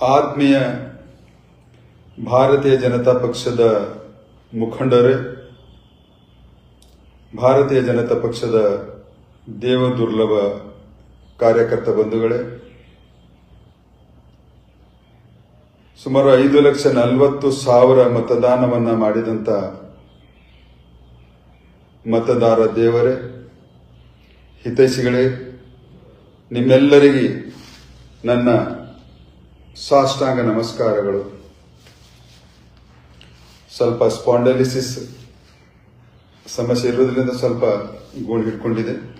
ಆತ್ಮೀಯ ಭಾರತೀಯ ಜನತಾ ಪಕ್ಷದ ಮುಖಂಡರೇ, ಭಾರತೀಯ ಜನತಾ ಪಕ್ಷದ ದೇವ ದುರ್ಲಭ ಕಾರ್ಯಕರ್ತ ಬಂಧುಗಳೇ, ಸುಮಾರು ಐದು ಲಕ್ಷ ನಲವತ್ತು ಸಾವಿರ ಮತದಾನವನ್ನು ಮಾಡಿದಂಥ ಮತದಾರ ದೇವರೇ, ಹಿತೈಷಿಗಳೇ, ನಿಮ್ಮೆಲ್ಲರಿಗೆ ನನ್ನ ಸಾಷ್ಟಾಂಗ ನಮಸ್ಕಾರಗಳು. ಸ್ವಲ್ಪ ಸ್ಪಾಂಡಲಿಸಿಸ್ ಸಮಸ್ಯೆ ಇರುವುದರಿಂದ ಸ್ವಲ್ಪ ಗೋಳು ಹಿಡ್ಕೊಂಡಿದೆ.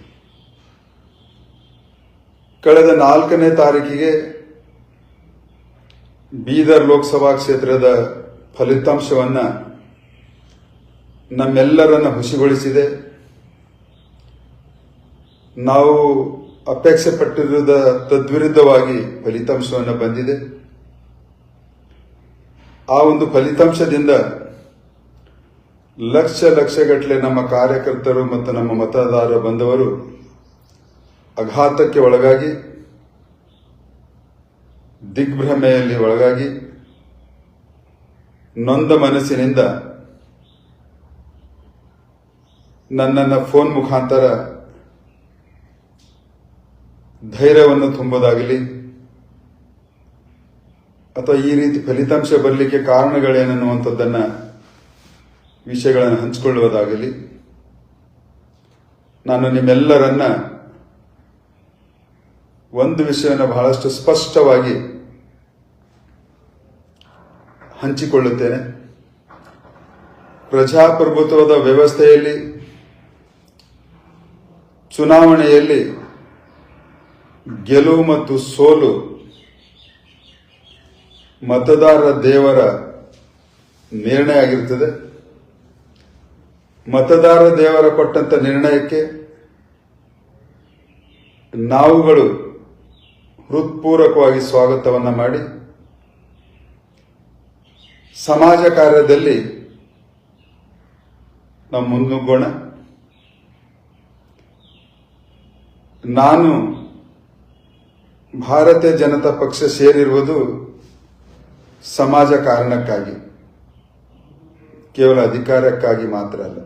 ಕಳೆದ ನಾಲ್ಕನೇ ತಾರೀಕಿಗೆ ಬೀದರ್ ಲೋಕಸಭಾ ಕ್ಷೇತ್ರದ ಫಲಿತಾಂಶವನ್ನು ನಮ್ಮೆಲ್ಲರನ್ನ ಹುಸಿಗೊಳಿಸಿದೆ. ನಾವು ಅಪೇಕ್ಷೆ ಪಟ್ಟಿರುವುದ ತದ್ವಿರುದ್ಧವಾಗಿ ಫಲಿತಾಂಶವನ್ನು ಬಂದಿದೆ. ಆ ಒಂದು ಫಲಿತಾಂಶದಿಂದ ಲಕ್ಷ ಲಕ್ಷಗಟ್ಟಲೆ ನಮ್ಮ ಕಾರ್ಯಕರ್ತರು ಮತ್ತು ನಮ್ಮ ಮತದಾರ ಬಂದವರು ಅಘಾತಕ್ಕೆ ಒಳಗಾಗಿ, ದಿಗ್ಭ್ರಮೆಯಲ್ಲಿ ಒಳಗಾಗಿ, ನೊಂದ ಮನಸ್ಸಿನಿಂದ ನನ್ನನ್ನು ಫೋನ್ ಮುಖಾಂತರ ಧೈರ್ಯವನ್ನು ತುಂಬೋದಾಗಲಿ. ಅಥವಾ ಈ ರೀತಿ ಫಲಿತಾಂಶ ಬರಲಿಕ್ಕೆ ಕಾರಣಗಳೇನನ್ನುವಂಥದ್ದನ್ನ ವಿಷಯಗಳನ್ನು ಹಂಚಿಕೊಳ್ಳುವುದಾಗಲಿ. ನಾನು ನಿಮ್ಮೆಲ್ಲರನ್ನ ಒಂದು ವಿಷಯವನ್ನು ಬಹಳಷ್ಟು ಸ್ಪಷ್ಟವಾಗಿ ಹಂಚಿಕೊಳ್ಳುತ್ತೇನೆ. ಪ್ರಜಾಪ್ರಭುತ್ವದ ವ್ಯವಸ್ಥೆಯಲ್ಲಿ, ಚುನಾವಣೆಯಲ್ಲಿ ಗೆಲುವು ಮತ್ತು ಸೋಲು ಮತದಾರರ ದೇವರ ನಿರ್ಣಯ ಆಗಿರ್ತದೆ. ಮತದಾರ ದೇವರ ಕೊಟ್ಟಂತ ನಿರ್ಣಯಕ್ಕೆ ನಾವುಗಳು ಹೃತ್ಪೂರ್ವಕವಾಗಿ ಸ್ವಾಗತವನ್ನು ಮಾಡಿ, ಸಮಾಜ ಕಾರ್ಯದಲ್ಲಿ ನಮ್ಮ ಮುನ್ನುಗ್ಗೋಣ ನಾನು ಭಾರತೀಯ ಜನತಾ ಪಕ್ಷ ಸೇರಿರುವುದು ಸಮಾಜ ಕಾರಣಕ್ಕಾಗಿ, ಕೇವಲ ಅಧಿಕಾರಕ್ಕಾಗಿ ಮಾತ್ರ ಅಲ್ಲ.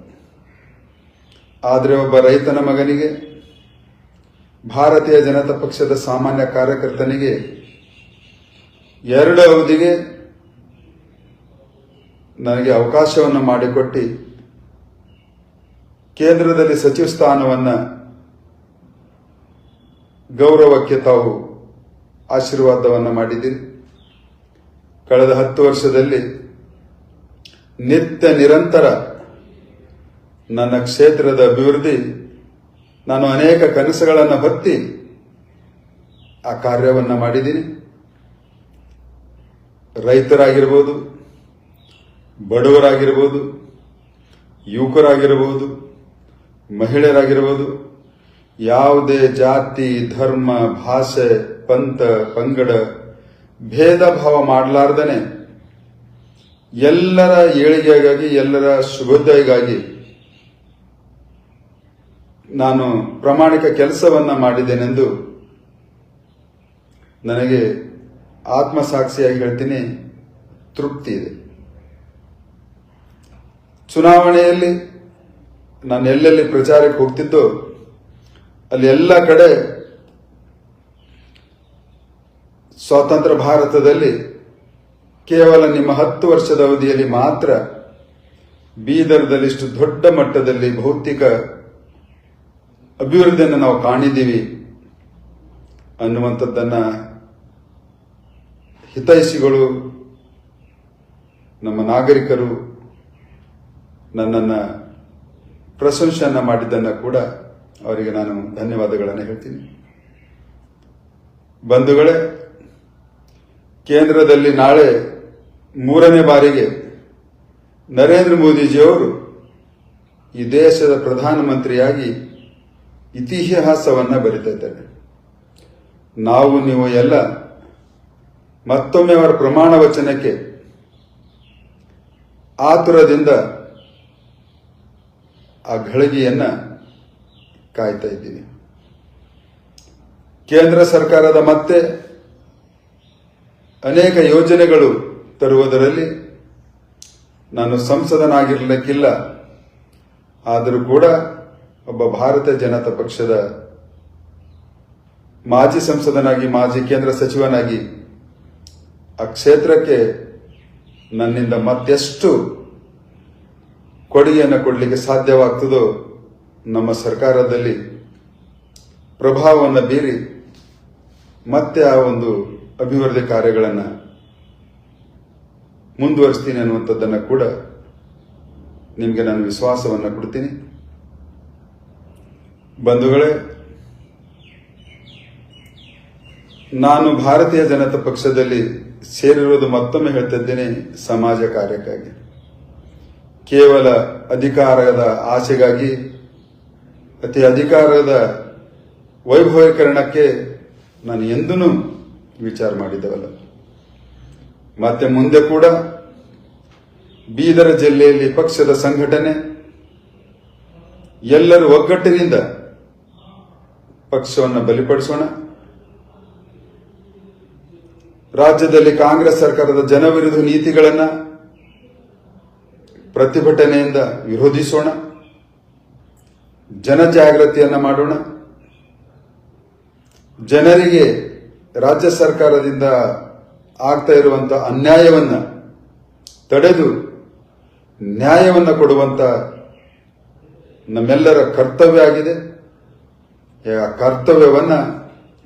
ಆದರೆ ಒಬ್ಬ ರೈತನ ಮಗನಿಗೆ, ಭಾರತೀಯ ಜನತಾ ಪಕ್ಷದ ಸಾಮಾನ್ಯ ಕಾರ್ಯಕರ್ತನಿಗೆ ಎರಡು ಅವಧಿಗೆ ನನಗೆ ಅವಕಾಶವನ್ನು ಮಾಡಿಕೊಟ್ಟು, ಕೇಂದ್ರದಲ್ಲಿ ಸಚಿವ ಸ್ಥಾನವನ್ನು ಗೌರವಕ್ಕೆ ತಾವು ಆಶೀರ್ವಾದವನ್ನು ಮಾಡಿದ್ದೀರಿ. ಕಳೆದ ಹತ್ತು ವರ್ಷದಲ್ಲಿ ನಿತ್ಯ ನಿರಂತರ ನನ್ನ ಕ್ಷೇತ್ರದ ಅಭಿವೃದ್ಧಿ, ನಾನು ಅನೇಕ ಕನಸುಗಳನ್ನು ಹೊತ್ತಿ ಆ ಕಾರ್ಯವನ್ನು ಮಾಡಿದ್ದೀನಿ. ರೈತರಾಗಿರ್ಬೋದು, ಬಡವರಾಗಿರ್ಬೋದು, ಯುವಕರಾಗಿರ್ಬೋದು, ಮಹಿಳೆಯರಾಗಿರ್ಬೋದು, ಯಾವುದೇ ಜಾತಿ, ಧರ್ಮ, ಭಾಷೆ ಪಂಥ ಪಂಗಡ ಭೇದ ಭಾವ ಮಾಡಲಾರ್ದನೆ ಎಲ್ಲರ ಏಳಿಗೆಗಾಗಿ, ಎಲ್ಲರ ಶುಭೋದಯಗಾಗಿ ನಾನು ಪ್ರಾಮಾಣಿಕ ಕೆಲಸವನ್ನ ಮಾಡಿದ್ದೇನೆಂದು ನನಗೆ ಆತ್ಮಸಾಕ್ಷಿಯಾಗಿ ಹೇಳ್ತೀನಿ. ತೃಪ್ತಿ ಇದೆ. ಚುನಾವಣೆಯಲ್ಲಿ ನಾನು ಎಲ್ಲೆಲ್ಲಿ ಪ್ರಚಾರಕ್ಕೆ ಹೋಗ್ತಿದ್ದೋ, ಅಲ್ಲಿ ಎಲ್ಲ ಕಡೆ ಸ್ವಾತಂತ್ರ್ಯ ಭಾರತದಲ್ಲಿ ಕೇವಲ ನಿಮ್ಮ ಹತ್ತು ವರ್ಷದ ಅವಧಿಯಲ್ಲಿ ಮಾತ್ರ ಬೀದರ್ದಲ್ಲಿ ಇಷ್ಟು ದೊಡ್ಡ ಮಟ್ಟದಲ್ಲಿ ಭೌತಿಕ ಅಭಿವೃದ್ಧಿಯನ್ನು ನಾವು ಕಾಣಿದ್ದೀವಿ ಅನ್ನುವಂಥದ್ದನ್ನು ಹಿತೈಷಿಗಳು, ನಮ್ಮ ನಾಗರಿಕರು ನನ್ನನ್ನು ಪ್ರಶಂಸೆಯನ್ನು ಮಾಡಿದ್ದನ್ನು ಕೂಡ ಅವರಿಗೆ ನಾನು ಧನ್ಯವಾದಗಳನ್ನು ಹೇಳ್ತೀನಿ. ಬಂಧುಗಳೇ ಕೇಂದ್ರದಲ್ಲಿ ನಾಳೆ ಮೂರನೇ ಬಾರಿಗೆ ನರೇಂದ್ರ ಮೋದಿಜಿಯವರು ಈ ದೇಶದ ಪ್ರಧಾನಮಂತ್ರಿಯಾಗಿ ಇತಿಹಾಸವನ್ನು ಬರಿತಿದ್ದಾರೆ ನಾವು, ನೀವು ಎಲ್ಲ ಮತ್ತೊಮ್ಮೆ ಅವರ ಪ್ರಮಾಣ ವಚನಕ್ಕೆ ಆತುರದಿಂದ ಆ ಘಳಿಗೆಯನ್ನು ಕಾಯ್ತಾ ಇದ್ದೀವಿ ಕೇಂದ್ರ ಸರ್ಕಾರದ ಮತ್ತೆ ಅನೇಕ ಯೋಜನೆಗಳು ತರುವುದರಲ್ಲಿ ನಾನು ಸಂಸದನಾಗಿರಲಿಕ್ಕಿಲ್ಲ. ಆದರೂ ಕೂಡ ಒಬ್ಬ ಭಾರತ ಜನತಾ ಪಕ್ಷದ ಮಾಜಿ ಸಂಸದನಾಗಿ, ಮಾಜಿ ಕೇಂದ್ರ ಸಚಿವನಾಗಿ ಆ ಕ್ಷೇತ್ರಕ್ಕೆ ನನ್ನಿಂದ ಮತ್ತೆಷ್ಟು ಕೊಡುಗೆಯನ್ನು ಕೊಡಲಿಕ್ಕೆ ಸಾಧ್ಯವಾಗ್ತದೋ ನಮ್ಮ ಸರ್ಕಾರದಲ್ಲಿ ಪ್ರಭಾವವನ್ನು ಬೀರಿ ಮತ್ತೆ ಆ ಒಂದು ಅಭಿವೃದ್ಧಿ ಕಾರ್ಯಗಳನ್ನು ಮುಂದುವರಿಸ್ತೀನಿ ಅನ್ನುವಂಥದ್ದನ್ನು ಕೂಡ ನಿಮಗೆ ನಾನು ವಿಶ್ವಾಸವನ್ನು ಕೊಡ್ತೀನಿ. ಬಂಧುಗಳೇ, ನಾನು ಭಾರತೀಯ ಜನತಾ ಪಕ್ಷದಲ್ಲಿ ಸೇರಿರುವುದು ಮತ್ತೊಮ್ಮೆ ಹೇಳ್ತಿದ್ದೇನೆ ಸಮಾಜ ಕಾರ್ಯಕ್ಕಾಗಿ. ಕೇವಲ ಅಧಿಕಾರದ ಆಸೆಗಾಗಿ, ಅತಿ ಅಧಿಕಾರದ ವೈಭವೀಕರಣಕ್ಕೆ ನಾನು ಎಂದೂ ವಿಚಾರ ಮಾಡಿದವಲ್ಲ. ಮತ್ತೆ ಮುಂದೆ ಕೂಡ ಬೀದರ ಜಿಲ್ಲೆಯಲ್ಲಿ ಪಕ್ಷದ ಸಂಘಟನೆ ಎಲ್ಲರೂ ಒಗ್ಗಟ್ಟಿನಿಂದ ಪಕ್ಷವನ್ನು ಬಲಿಪಡಿಸೋಣ. ರಾಜ್ಯದಲ್ಲಿ ಕಾಂಗ್ರೆಸ್ ಸರ್ಕಾರದ ಜನವಿರೋಧ ನೀತಿಗಳನ್ನ ಪ್ರತಿಭಟನೆಯಿಂದ ವಿರೋಧಿಸೋಣ. ಜನಜಾಗೃತಿಯನ್ನ ಮಾಡೋಣ. ಜನರಿಗೆ ರಾಜ್ಯ ಸರ್ಕಾರದಿಂದ ಆಗ್ತಾ ಇರುವಂತ ಅನ್ಯಾಯವನ್ನ ತಡೆದು ನ್ಯಾಯವನ್ನ ಕೊಡುವಂತ ನಮ್ಮೆಲ್ಲರ ಕರ್ತವ್ಯ ಆಗಿದೆ. ಆ ಕರ್ತವ್ಯವನ್ನ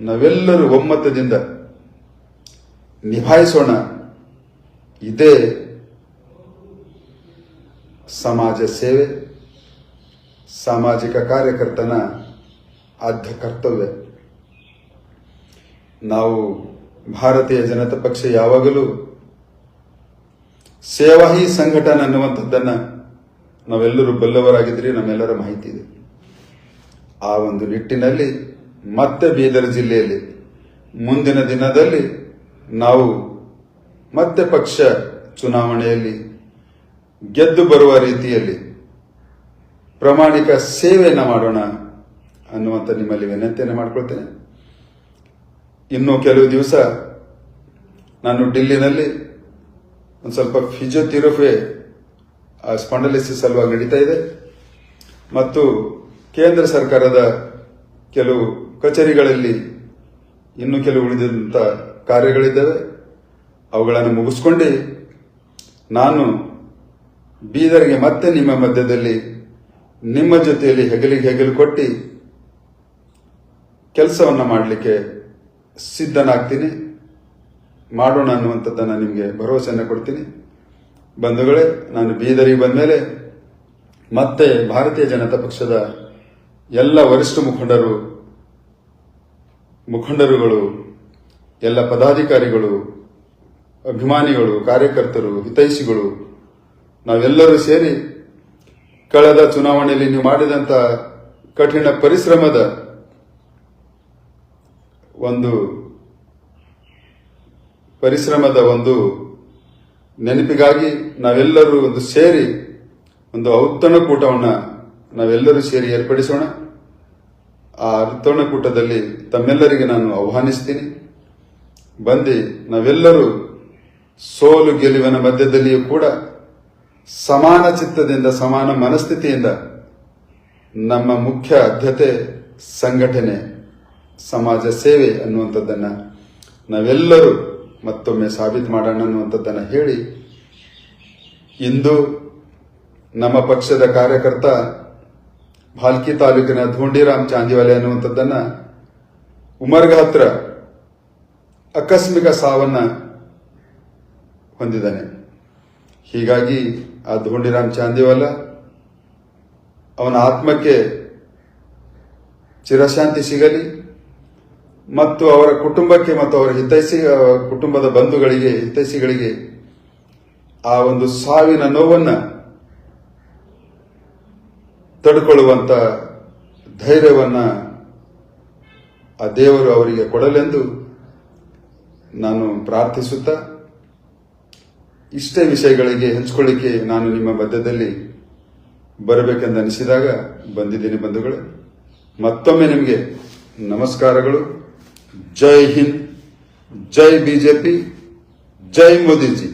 ನಾವೆಲ್ಲರೂ ಒಮ್ಮತದಿಂದ ನಿಭಾಯಿಸೋಣ. ಇದೇ ಸಮಾಜ ಸೇವೆ, ಸಾಮಾಜಿಕ ಕಾರ್ಯಕರ್ತನ ಆದ್ಯ ಕರ್ತವ್ಯ. ನಾವು ಭಾರತೀಯ ಜನತಾ ಪಕ್ಷ ಯಾವಾಗಲೂ ಸೇವಾ ಹಿ ಸಂಘಟನೆ ಅನ್ನುವಂಥದ್ದನ್ನು ನಾವೆಲ್ಲರೂ ಬಲ್ಲವರಾಗಿದ್ರಿ ನಮ್ಮೆಲ್ಲರ ಮಾಹಿತಿ ಇದೆ. ಆ ಒಂದು ನಿಟ್ಟಿನಲ್ಲಿ ಮತ್ತೆ ಬೀದರ್ ಜಿಲ್ಲೆಯಲ್ಲಿ ಮುಂದಿನ ದಿನದಲ್ಲಿ ನಾವು ಮತ್ತೆ ಪಕ್ಷ ಚುನಾವಣೆಯಲ್ಲಿ ಗೆದ್ದು ಬರುವ ರೀತಿಯಲ್ಲಿ ಪ್ರಾಮಾಣಿಕ ಸೇವೆಯನ್ನು ಮಾಡೋಣ ಅನ್ನುವಂಥ ನಿಮ್ಮಲ್ಲಿ ವಿನಂತಿಯನ್ನು ಮಾಡ್ಕೊಳ್ತೇನೆ. ಇನ್ನು ಕೆಲವು ದಿವಸ ನಾನು ಡಿಲ್ಲಿನಲ್ಲಿ ಒಂದು ಸ್ವಲ್ಪ ಫಿಜಿಯೋಥೆರಪಿ ಸ್ಪಾಂಡಲಿಸಿಸ್ ಸಲುವಾಗಿ ನಡೀತಾ ಇದೆ. ಮತ್ತು ಕೇಂದ್ರ ಸರ್ಕಾರದ ಕೆಲವು ಕಚೇರಿಗಳಲ್ಲಿ ಇನ್ನೂ ಕೆಲವು ಉಳಿದಂಥ ಕಾರ್ಯಗಳಿದ್ದಾವೆ. ಅವುಗಳನ್ನು ಮುಗಿಸ್ಕೊಂಡು ನಾನು ಬೀದರ್ಗೆ ಮತ್ತೆ ನಿಮ್ಮ ಮಧ್ಯದಲ್ಲಿ ನಿಮ್ಮ ಜೊತೆಯಲ್ಲಿ ಹೆಗಲಿಗೆ ಹೆಗಲು ಕೊಟ್ಟು ಕೆಲಸವನ್ನು ಮಾಡಲಿಕ್ಕೆ ಸಿದ್ಧನಾಗ್ತೀನಿ. ಮಾಡೋಣ ಅನ್ನುವಂಥದ್ದನ್ನು ನಿಮಗೆ ಭರವಸೆಯನ್ನು ಕೊಡ್ತೀನಿ. ಬಂಧುಗಳೇ, ನಾನು ಬೀದರಿಗೆ ಬಂದ ಮೇಲೆ ಮತ್ತೆ ಭಾರತೀಯ ಜನತಾ ಪಕ್ಷದ ಎಲ್ಲ ವರಿಷ್ಠ ಮುಖಂಡರು, ಮುಖಂಡರುಗಳು, ಎಲ್ಲ ಪದಾಧಿಕಾರಿಗಳು, ಅಭಿಮಾನಿಗಳು, ಕಾರ್ಯಕರ್ತರು, ಹಿತೈಷಿಗಳು, ನಾವೆಲ್ಲರೂ ಸೇರಿ ಕಳೆದ ಚುನಾವಣೆಯಲ್ಲಿ ನೀವು ಮಾಡಿದಂಥ ಕಠಿಣ ಪರಿಶ್ರಮದ ಒಂದು ಪರಿಶ್ರಮದ ಒಂದು ನೆನಪಿಗಾಗಿ ನಾವೆಲ್ಲರೂ ಒಂದು ಸೇರಿ ಒಂದು ಔತಣಕೂಟವನ್ನು ನಾವೆಲ್ಲರೂ ಸೇರಿ ಏರ್ಪಡಿಸೋಣ. ಆ ಔತಣಕೂಟದಲ್ಲಿ ತಮ್ಮೆಲ್ಲರಿಗೆ ನಾನು ಆಹ್ವಾನಿಸ್ತೀನಿ. ಬಂದು ನಾವೆಲ್ಲರೂ ಸೋಲು ಗೆಲುವಿನ ಮಧ್ಯದಲ್ಲಿಯೂ ಕೂಡ ಸಮಾನ ಚಿತ್ತದಿಂದ, ಸಮಾನ ಮನಸ್ಥಿತಿಯಿಂದ ನಮ್ಮ ಮುಖ್ಯ ಆದ್ಯತೆ ಸಂಘಟನೆ ಸಮಾಜ ಸೇವೆ ಅನ್ನುವಂಥದ್ದನ್ನು ನಾವೆಲ್ಲರೂ ಮತ್ತೊಮ್ಮೆ ಸಾಬೀತು ಮಾಡೋಣ ಅನ್ನುವಂಥದ್ದನ್ನು ಹೇಳಿ, ಇಂದು ನಮ್ಮ ಪಕ್ಷದ ಕಾರ್ಯಕರ್ತ ಭಾಲ್ಕಿ ತಾಲೂಕಿನ ಧೋಂಡಿರಾಮ್ ಚಾಂದಿವಾಲೆ ಅನ್ನುವಂಥದ್ದನ್ನ ಉಮರ್ಗ ಹತ್ರ ಆಕಸ್ಮಿಕ ಸಾವನ್ನ ಹೊಂದಿದ್ದಾನೆ. ಹೀಗಾಗಿ ಆ ಧೋಂಡಿರಾಮ್ ಚಾಂದಿವಾಲ ಅವನ ಆತ್ಮಕ್ಕೆ ಚಿರಶಾಂತಿ ಸಿಗಲಿ ಮತ್ತು ಅವರ ಕುಟುಂಬಕ್ಕೆ ಮತ್ತು ಅವರ ಹಿತೈಷಿ ಕುಟುಂಬದ ಬಂಧುಗಳಿಗೆ, ಹಿತೈಷಿಗಳಿಗೆ ಆ ಒಂದು ಸಾವಿನ ನೋವನ್ನು ತಡ್ಕೊಳ್ಳುವಂತ ಧೈರ್ಯವನ್ನ ಆ ದೇವರು ಅವರಿಗೆ ಕೊಡಲೆಂದು ನಾನು ಪ್ರಾರ್ಥಿಸುತ್ತಾ, ಇಷ್ಟೇ ವಿಷಯಗಳಿಗೆ ಹಂಚಿಕೊಳ್ಳಿಕ್ಕೆ ನಾನು ನಿಮ್ಮ ಮಧ್ಯದಲ್ಲಿ ಬರಬೇಕೆಂದು ಅನಿಸಿದಾಗ ಬಂದಿದ್ದೀನಿ ಬಂಧುಗಳು. ಮತ್ತೊಮ್ಮೆ ನಿಮಗೆ ನಮಸ್ಕಾರಗಳು. জয় হিন্দ জয় বিজেপি জয় মোদীজি।